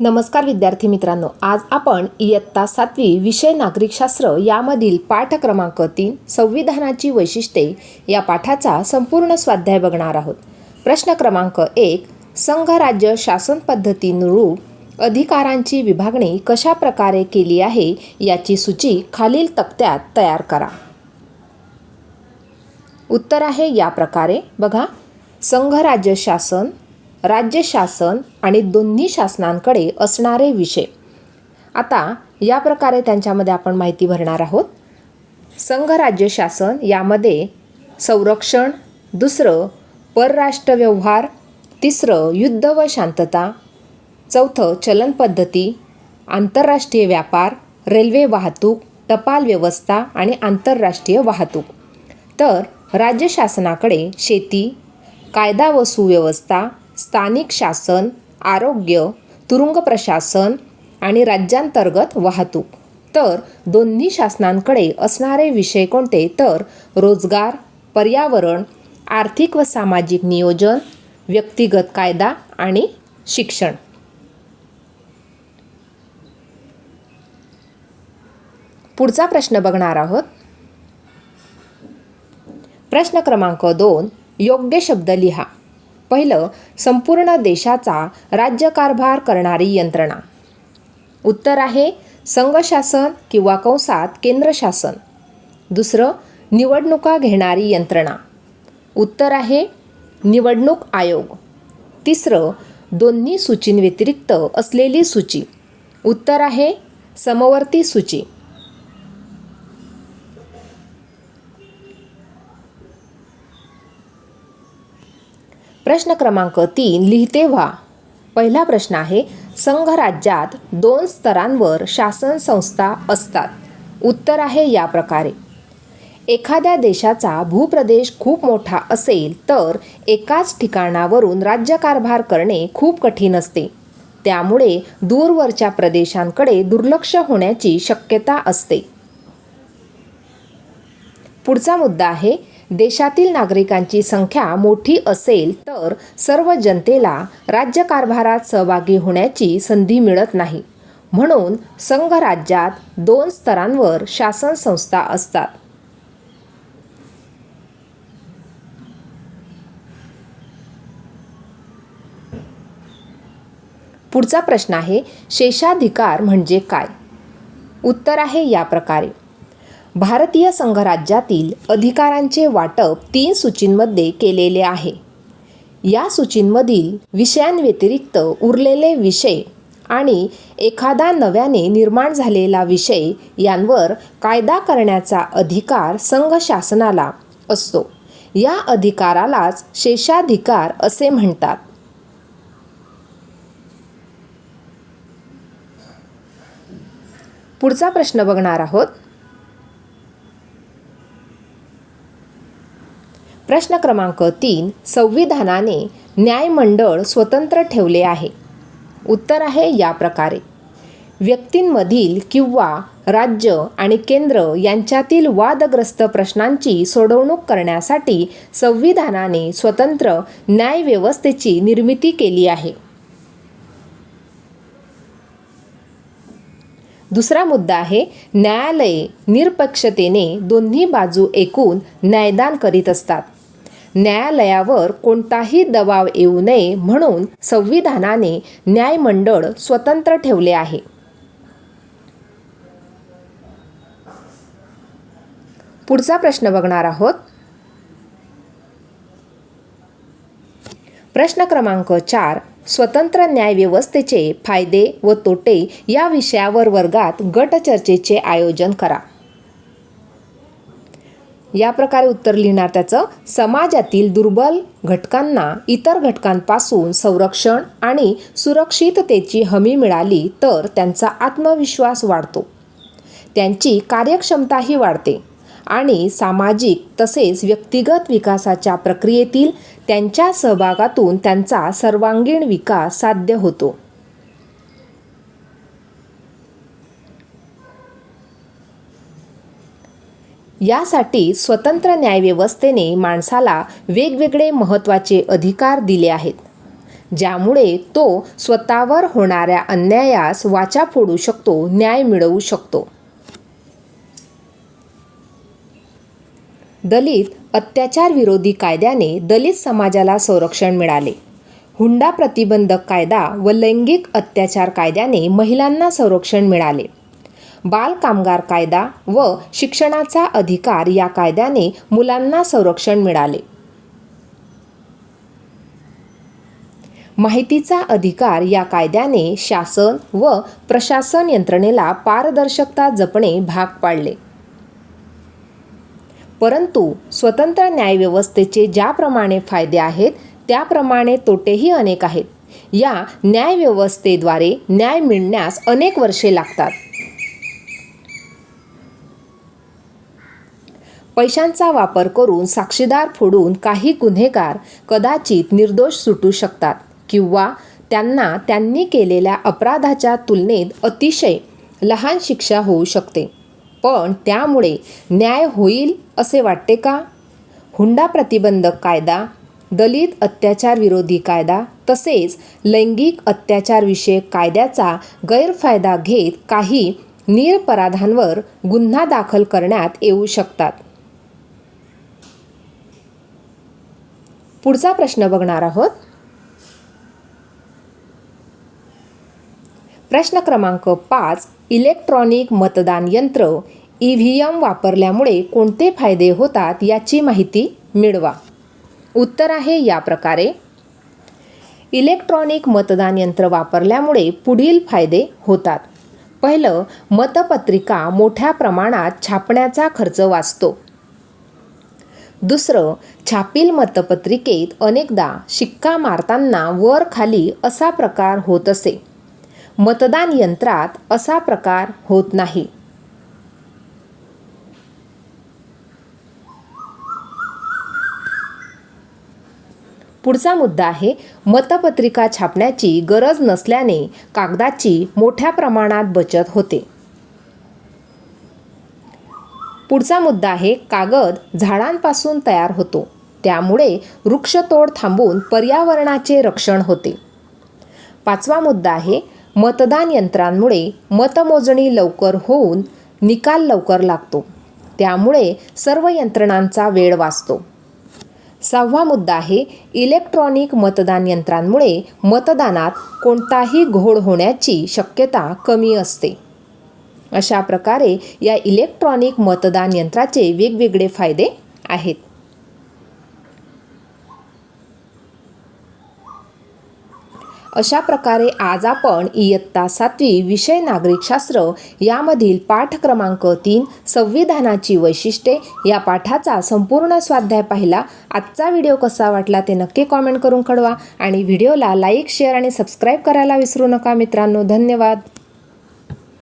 नमस्कार विद्यार्थी मित्रांनो आज आपण इयत्ता सातवी विषय नागरिकशास्त्र यामधील पाठ क्रमांक तीन संविधानाची वैशिष्ट्ये या पाठाचा संपूर्ण स्वाध्याय बघणार आहोत. प्रश्न क्रमांक एक संघ राज्य शासन पद्धतीनुरूप अधिकारांची विभागणी कशा प्रकारे केली आहे याची सूची खालील तक्त्यात तयार करा. उत्तर आहे या प्रकारे. बघा संघ राज्य शासन राज्य शासन आणि दोन्ही शासनांकडे असणारे विषय. आता या प्रकारे त्यांच्यामध्ये आपण माहिती भरणार आहोत. संघ राज्य शासन यामध्ये संरक्षण दुसरं परराष्ट्र व्यवहार तिसरं युद्ध व शांतता चौथं चलन पद्धती आंतरराष्ट्रीय व्यापार रेल्वे वाहतूक टपाल व्यवस्था आणि आंतरराष्ट्रीय वाहतूक. तर राज्य शासनाकडे शेती कायदा व सुव्यवस्था स्थानिक शासन आरोग्य तुरुंग प्रशासन आणि राज्यांतर्गत वाहतूक. तर दोन्ही शासनांकडे असणारे विषय कोणते? तर रोजगार पर्यावरण आर्थिक व सामाजिक नियोजन व्यक्तिगत कायदा आणि शिक्षण. पुढचा प्रश्न बघणार आहोत. प्रश्न क्रमांक दोन योग्य शब्द लिहा. पहिलं संपूर्ण देशाचा राज्यकारभार करणारी यंत्रणा. उत्तर आहे संघशासन किंवा कंसात केंद्रशासन दुसरं निवडणुका घेणारी यंत्रणा. उत्तर आहे निवडणूक आयोग. तिसरं दोन्ही सूचींव्यतिरिक्त असलेली सूची. उत्तर आहे समवर्ती सूची. प्रश्न क्रमांक तीन लिहिते व्हा. पहिला प्रश्न आहे संघ राज्यात दोन स्तरांवर शासन संस्था असतात. उत्तर आहे या प्रकारे. एखाद्या देशाचा भूप्रदेश खूप मोठा असेल तर एकाच ठिकाणावरून राज्यकारभार करणे खूप कठीण असते. त्यामुळे दूरवरच्या प्रदेशांकडे दुर्लक्ष होण्याची शक्यता असते. पुढचा मुद्दा आहे देशातील नागरिकांची संख्या मोठी असेल तर सर्व जनतेला राज्यकारभारात सहभागी होण्याची संधी मिळत नाही. म्हणून संघ राज्यात दोन स्तरांवर शासन संस्था असतात. पुढचा प्रश्न आहे शेषाधिकार म्हणजे काय? उत्तर आहे या प्रकारे. भारतीय संघराज्यातील अधिकारांचे वाटप तीन सूचींमध्ये केलेले आहे. या सूचींमधील विषयांव्यतिरिक्त उरलेले विषय आणि एखादा नव्याने निर्माण झालेला विषय यांवर कायदा करण्याचा अधिकार संघ शासनाला असतो. या अधिकारालाच शेषाधिकार असे म्हणतात. पुढचा प्रश्न बघणार आहोत. प्रश्न क्रमांक तीन संविधानाने न्यायमंडळ स्वतंत्र ठेवले आहे. उत्तर आहे या प्रकारे. व्यक्तींमधील किंवा राज्य आणि केंद्र यांच्यातील वादग्रस्त प्रश्नांची सोडवणूक करण्यासाठी संविधानाने स्वतंत्र न्यायव्यवस्थेची निर्मिती केली आहे. दुसरा मुद्दा आहे न्यायालये निरपक्षतेने दोन्ही बाजू ऐकून न्यायदान करीत असतात. न्यायालयावर कोणताही दबाव येऊ नये म्हणून संविधानाने न्यायमंडळ स्वतंत्र ठेवले आहे. पुढचा प्रश्न बघणार आहोत. प्रश्न क्रमांक चार स्वतंत्र न्यायव्यवस्थेचे फायदे व तोटे या विषयावर वर्गात गट चर्चेचे आयोजन करा. या प्रकारे उत्तर लिहिणार त्याचं समाजातील दुर्बल घटकांना इतर घटकांपासून संरक्षण आणि सुरक्षिततेची हमी मिळाली तर त्यांचा आत्मविश्वास वाढतो. त्यांची कार्यक्षमताही वाढते आणि सामाजिक तसेच व्यक्तिगत विकासाच्या प्रक्रियेतील त्यांच्या सहभागातून त्यांचा सर्वांगीण विकास साध्य होतो. यासाठी स्वतंत्र न्यायव्यवस्थेने माणसाला वेगवेगळे महत्त्वाचे अधिकार दिले आहेत. ज्यामुळे तो स्वतःवर होणाऱ्या अन्यायास वाचा फोडू शकतो न्याय मिळवू शकतो. दलित अत्याचार विरोधी कायद्याने दलित समाजाला संरक्षण मिळाले. हुंडा प्रतिबंधक कायदा व लैंगिक अत्याचार कायद्याने महिलांना संरक्षण मिळाले. बालकामगार कायदा व शिक्षणाचा अधिकार या कायद्याने मुलांना संरक्षण मिळाले. माहितीचा अधिकार या कायद्याने शासन व प्रशासन यंत्रणेला पारदर्शकता जपणे भाग पाडले. परंतु स्वतंत्र न्यायव्यवस्थेचे ज्याप्रमाणे फायदे आहेत त्याप्रमाणे तोटेही अनेक आहेत. या न्यायव्यवस्थेद्वारे न्याय मिळण्यास अनेक वर्षे लागतात. पैशांचा वापर करून साक्षीदार फोडून काही गुन्हेगार कदाचित निर्दोष सुटू शकतात किंवा त्यांना त्यांनी केलेल्या अपराधाच्या तुलनेत अतिशय लहान शिक्षा होऊ शकते. पण त्यामुळे न्याय होईल असे वाटते का? हुंडा प्रतिबंधक कायदा दलित अत्याचार विरोधी कायदा तसेच लैंगिक अत्याचारविषयक कायद्याचा गैरफायदा घेत काही निरपराधांवर गुन्हा दाखल करण्यात येऊ शकतात. पुढचा प्रश्न बघणार आहोत. प्रश्न क्रमांक पाच इलेक्ट्रॉनिक मतदान यंत्र ई व्ही एम वापरल्यामुळे कोणते फायदे होतात याची माहिती मिळवा. उत्तर आहे या प्रकारे. इलेक्ट्रॉनिक मतदान यंत्र वापरल्यामुळे पुढील फायदे होतात. पहिलं मतपत्रिका मोठ्या प्रमाणात छापण्याचा खर्च वाचतो. दुसरं छापील मतपत्रिकेत अनेकदा शिक्का मारताना वर खाली असा प्रकार होत असे. मतदान यंत्रात असा प्रकार होत नाही. पुढचा मुद्दा आहे मतपत्रिका छापण्याची गरज नसल्याने कागदाची मोठ्या प्रमाणात बचत होते. पुढचा मुद्दा आहे कागद झाडांपासून तयार होतो. त्यामुळे वृक्षतोड थांबून पर्यावरणाचे रक्षण होते. पाचवा मुद्दा आहे मतदान यंत्रांमुळे मतमोजणी लवकर होऊन निकाल लवकर लागतो. त्यामुळे सर्व यंत्रणांचा वेळ वाचतो. सहावा मुद्दा आहे इलेक्ट्रॉनिक मतदान यंत्रांमुळे मतदानात कोणताही घोळ होण्याची शक्यता कमी असते. अशा प्रकारे या इलेक्ट्रॉनिक मतदान यंत्राचे वेगवेगळे फायदे आहेत. अशा प्रकारे आज आपण इयत्ता सातवी विषय नागरिकशास्त्र यामधील पाठ क्रमांक तीन संविधानाची वैशिष्ट्ये या पाठाचा संपूर्ण स्वाध्याय पाहिला. आजचा व्हिडिओ कसा वाटला ते नक्की कॉमेंट करून कळवा आणि व्हिडिओला लाईक शेअर आणि सबस्क्राईब करायला विसरू नका मित्रांनो. धन्यवाद.